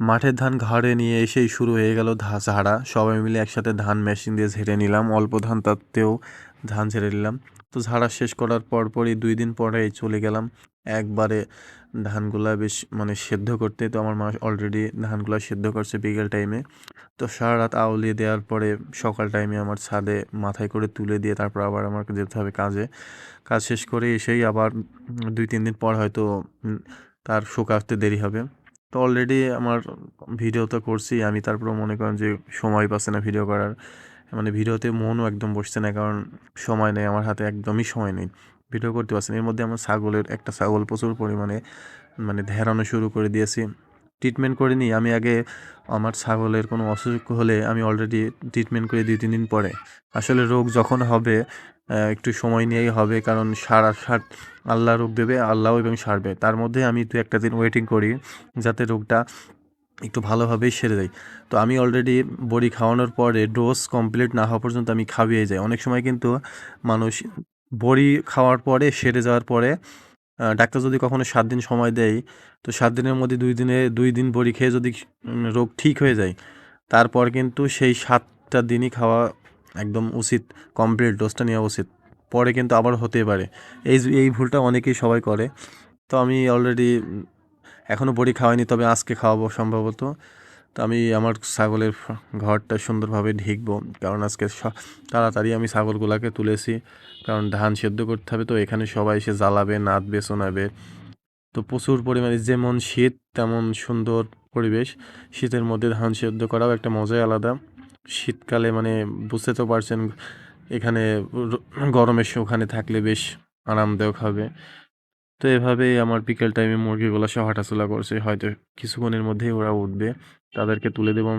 মাঠের ধান ঘাড়ে নিয়ে এসেই শুরু হয়ে গেল ঝাড়া। সবাই মিলে একসাথে ধান মেশিন দিয়ে ঝেড়ে নিলাম। অল্প ধান তাতেও ধান ঝেড়ে নিলাম। তো ঝাড়া শেষ করার পরপরই দুই দিন পরে চলে গেলাম। একবারে ধানগুলা বেশ মানে সেদ্ধ করতে। তো আমার মা অলরেডি ধানগুলা সেদ্ধ করছে বিকেল টাইমে তো সারা রাত আউলিয়ে দেওয়ার পরে সকাল টাইমে আমার ছাদে মাথায় করে তুলে দিয়ে তারপর আবার আমাকে যেতে হবে কাজে। কাজ শেষ করে এসেই আবার দুই, তিন দিন পর হয়তো তার শুকাতে দেরি হবে। তো অলরেডি আমার ভিডিও তো করছি। আমি তারপরে মনে করেন যে সময় পাচ্ছে না ভিডিও করার। মানে ভিডিওতে মনও একদম বসছে না, কারণ সময় নেই, আমার হাতে একদমই সময় নেই। ভিডিও করতে পারছি এর মধ্যে আমার ছাগলের একটা ছাগল প্রচুর পরিমাণে মানে ধেরানো শুরু করে দিয়েছি। ট্রিটমেন্ট করে নিই। আমি আগে আমার ছাগলের কোনো অসুখ হলে আমি অলরেডি ট্রিটমেন্ট করে দুই, তিন দিন পরে। আসলে রোগ যখন হবে একটু সময় নিয়েই হবে, কারণ সারা সার আল্লাহ রোগ দেবে, আল্লাহ এবং সারবে। তার মধ্যে আমি দু একটা দিন ওয়েটিং করি, যাতে রোগটা একটু ভালোভাবেই সেরে যায় তো আমি অলরেডি বড়ি খাওয়ানোর পরে ডোজ কমপ্লিট না হওয়া পর্যন্ত আমি খাওয়িয়ে যাই। অনেক সময় কিন্তু মানুষ বড়ি খাওয়ার পরে, সেরে যাওয়ার পরে ডাক্তার যদি কখনো সাত দিন সময় দেয়, তো সাত দিনের মধ্যে দুই দিনে, দুই দিন বড়ি খেয়ে যদি রোগ ঠিক হয়ে যায়, তারপর কিন্তু সেই সাতটা দিনই খাওয়া একদম উচিত কমপ্লিট ডোজটা নেওয়া উচিত। পরে কিন্তু আবার হতে পারে। এই এই ভুলটা অনেকেই সবাই করে। তো আমি অলরেডি এখনও বড়ি খাওয়াইনি, তবে আজকে খাওয়াবো সম্ভবত। তো আমি আমার ছাগলের ঘরটা সুন্দরভাবে ঢেকবো। কারণ আজকে তাড়াতাড়ি আমি ছাগলগুলোকে তুলেছি। কারণ ধান সেদ্ধ করতে হবে, তো এখানে সবাই এসে জ্বালাবে, নাচবে, শোনাবে। তো প্রচুর পরিমাণে যেমন শীত, তেমন সুন্দর পরিবেশ। শীতের মধ্যে ধান সেদ্ধ করাও একটা মজাই আলাদা। শীতকালে মানে বুঝতে তো পারছেন, এখানে গরমের ওখানে থাকলে বেশ আরামদায়ক হবে। তো এভাবেই আমার বিকেল টাইমে মুরগিগুলো সব হাঁটাচলা করছে। হয়তো কিছুক্ষণের মধ্যেই ওরা উঠবে। তাদেরকে তুলে দেবো